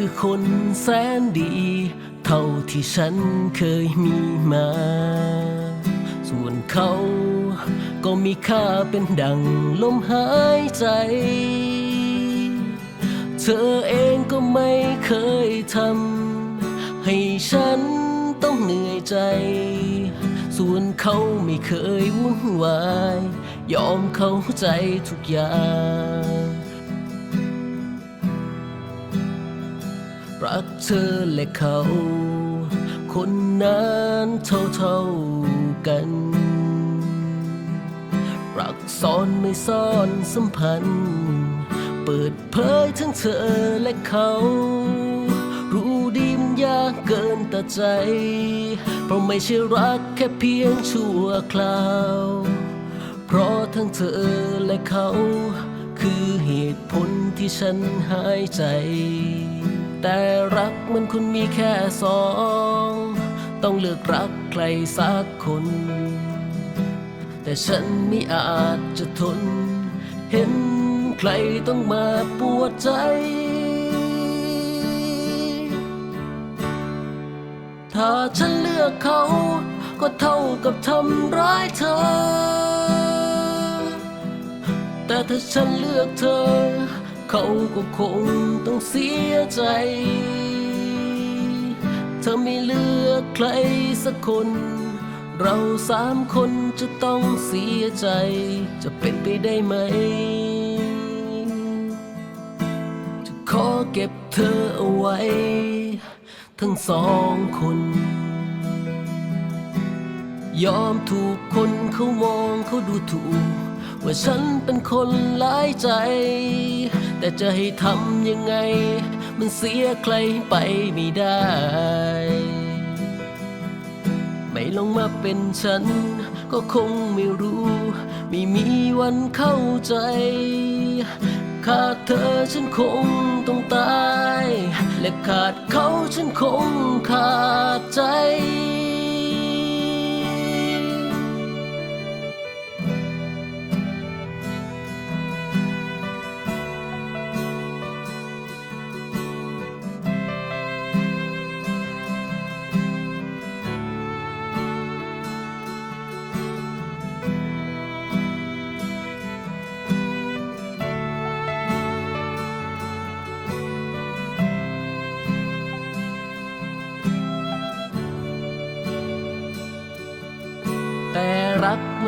คือคนแสนดี เท่าที่ฉันเคยมีมา ส่วนเขาก็มีค่าเป็นดังลมหายใจ เธอเองก็ไม่เคยทำให้ฉันต้องเหนื่อยใจ ส่วนเขาไม่เคยวุ่นวาย ยอมเข้าใจทุกอย่าง รักเธอและเขา คนนั้นเท่าเท่ากัน รักซ้อนไม่ซ่อนสัมพันธ์ เปิดเผยทั้งเธอและเขา รู้ดีมันยากเกินตัดใจ เพราะไม่ใช่รักแค่เพียงชั่วคราว เพราะทั้งเธอและเขา คือเหตุผลที่ฉันหายใจ แต่รักมันคุณมีแค่สอง ต้องเลือกรักใครสักคน แต่ฉันไม่อาจจะทน เห็นใครต้องมาปวดใจ ถ้าฉันเลือกเขา ก็เท่ากับทำร้ายเธอ แต่ถ้าฉันเลือกเธอ เขาก็คงต้องเสียใจ เธอไม่เลือกใครสักคน เราสามคนจะต้องเสียใจ จะเป็นไปได้ไหม จะขอเก็บเธอเอาไว้ ทั้งสองคน ยอมถูกคนเขามองเขาดูถูก ว่าฉันเป็นคนหลายใจ แต่จะให้ทำยังไง มันเสียใครไปไม่ได้ ไม่ลงมาเป็นฉัน ก็คงไม่รู้ ไม่มีวันเข้าใจ ขาดเธอฉันคงต้องตาย และขาดเขาฉันคงขาดใจ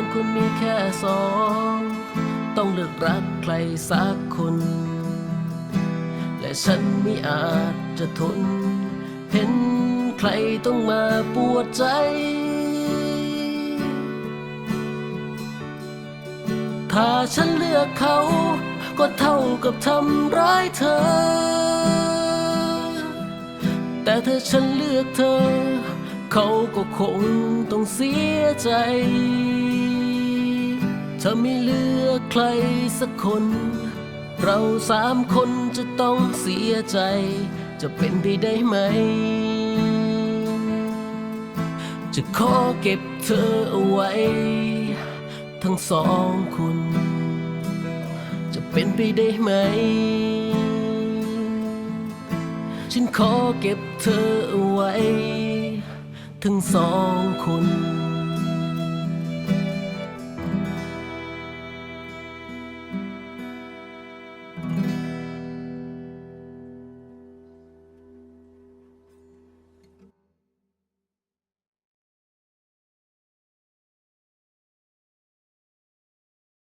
มันควรมีแค่สอง ต้องเลือกรักใครสักคน และฉันไม่อาจจะทน เห็นใครต้องมาปวดใจ ถ้าฉันเลือกเขา ก็เท่ากับทำร้ายเธอ แต่ถ้าฉันเลือกเธอ เขาก็คงต้องเสียใจเธอไม่เลือกใครสักคน เราสามคนจะต้องเสียใจ จะเป็นไปได้ไหม จะขอเก็บเธอเอาไว้ ทั้งสองคน จะเป็นไปได้ไหม ฉันขอเก็บเธอเอาไว้ ทั้งสองคน